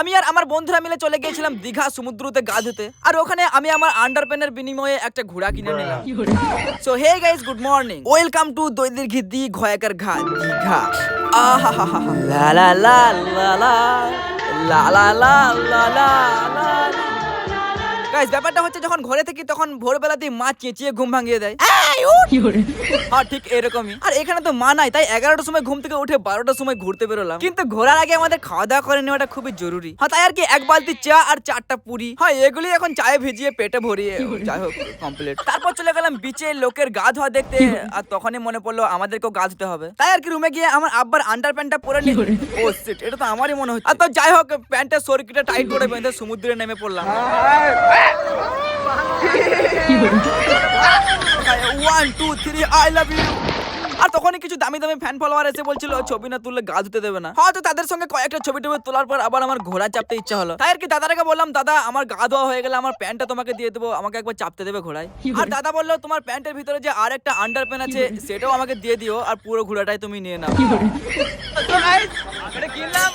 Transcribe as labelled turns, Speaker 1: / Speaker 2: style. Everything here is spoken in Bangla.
Speaker 1: আমি আর আমার বন্ধুরা মিলে চলে গিয়েছিলাম দীঘা সমুদ্রতে গা ধুতে। আর ওখানে আমি আমার আন্ডারপ্যানের বিনিময়ে একটা ঘোড়া কিনে নিলাম। So hey guys good morning welcome to দৈদির ঘি দি ঘয়াকার ঘা দীঘা আহা লা লা লা লা লা লা লা লা লা লা লা গাইস ব্যাপারটা হচ্ছে যখন ঘরে থাকি তখন ভোরবেলাতেই মা চেঁচিয়ে ঘুম ভাঙিয়ে দেয়। এই, হ্যাঁ ঠিক এরকমই। আর এখানে তো মা নাই তাই এগারোটার সময় ঘুম থেকে উঠে বারোটার সময় ঘুরতে বেরোলাম। কিন্তু ঘোরার আগে আমাদের খাওয়া দাওয়া করে নেওয়াটা খুবই জরুরি। হ্যাঁ তাই আর কি এক বালতি চা আর চারটা পুরি। হ্যাঁ এগুলি এখন চায়ে ভিজিয়ে পেটে ভরিয়ে যাই হোক কমপ্লিট তারপর চলে গেলাম বিচে লোকের গা ধোয়া দেখতে। আর তখনই মনে পড়ল আমাদেরকেও গা ধুতে হবে। তাই আর কি রুমে গিয়ে আমার আব্বার আন্ডার প্যান্টটা পরে নি ও সিট এটা তো আমারই মনে হচ্ছে। আর তো যাই হোক প্যান্টের সরকিটা টাইট করে বেঁধে সমুদ্রে নেমে পড়লাম। One two three I love you আর তখনই কিছু দামি দামি ফ্যান ফলোয়ার এসে বলছিল ছবি না তুললে গা ধুতে দেবে না। হয়তো তাদের সঙ্গে কয়েকটা ছবি টবি তোলার পর আবার আমার ঘোড়া চাপতে ইচ্ছা হলো। তাই আর কি দাদাটাকে বললাম দাদা আমার গা ধোয়া হয়ে গেলে আমার প্যান্টটা তোমাকে দিয়ে দেবো আমাকে একবার চাপতে দেবে ঘোড়ায়। আর দাদা বলল তোমার প্যান্টের ভিতরে যে আর একটা আন্ডার প্যান আছে সেটাও আমাকে দিয়ে দিও আর পুরো ঘোড়াটাই তুমি নিয়ে নাও। কিনলাম।